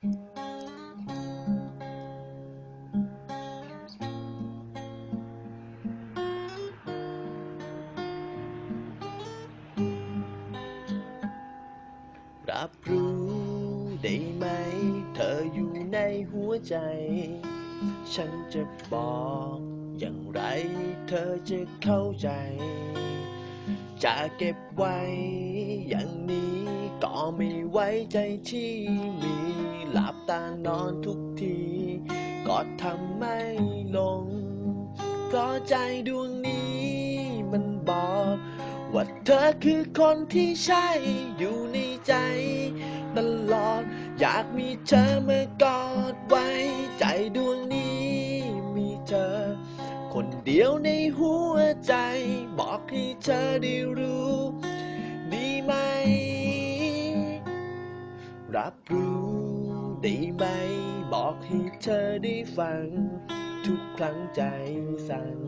รับรู้ได้ไหม เธออยู่ในหัวใจ ฉันจะบอกอย่างไร เธอจะเข้าใจ จะเก็บไว้อย่างนี้ ก็ไม่ไว้ใจที่มีหลับตานอนทุกที ก็ทำไม่ลง เพราะใจดวงนี้มันบอกว่าเธอคือคนที่ใช่อยู่ในใจ ตลอดอยากมีเธอมากอดไว้ ใจดวงนี้มีเธอ คนเดียวในหัวใจ บอกให้เธอได้รู้ รับรู้ได้ไหม บอกให้เธอได้ฟัง ทุกครั้งใจสั่น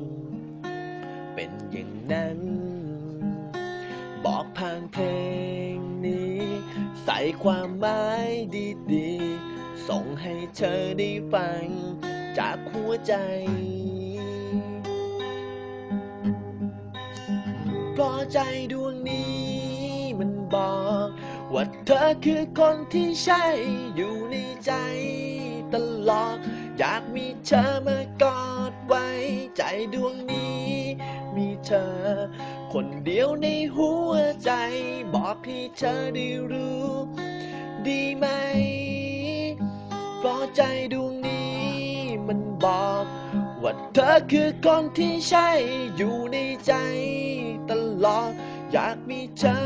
เป็นอย่างนั้น บอกผ่านเพลงนี้ ใส่ความหมายดีๆ ส่งให้เธอได้ฟัง จากหัวใจเพราะใจดวงนี้มันบอก ว่าเธอคือคนที่ใช่อยู่ในใจตลอด อยากมีเธอมากอดไว้ ใจดวงนี้ มีเธอ คนเดียวในหัวใจ บอกให้เธอได้รู้ ดีไหม เพราะใจดวงนี้มันบอกว่าเธอคือคนที่ใช่อยู่ในใจตลอด อยากมีเธอ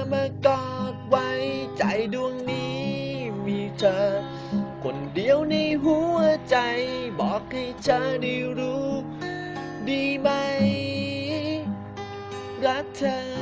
ดวงนี้มีเธอ คนเดียวในหัวใจ บอกให้เธอได้รู้ ดีไหม รักเธอ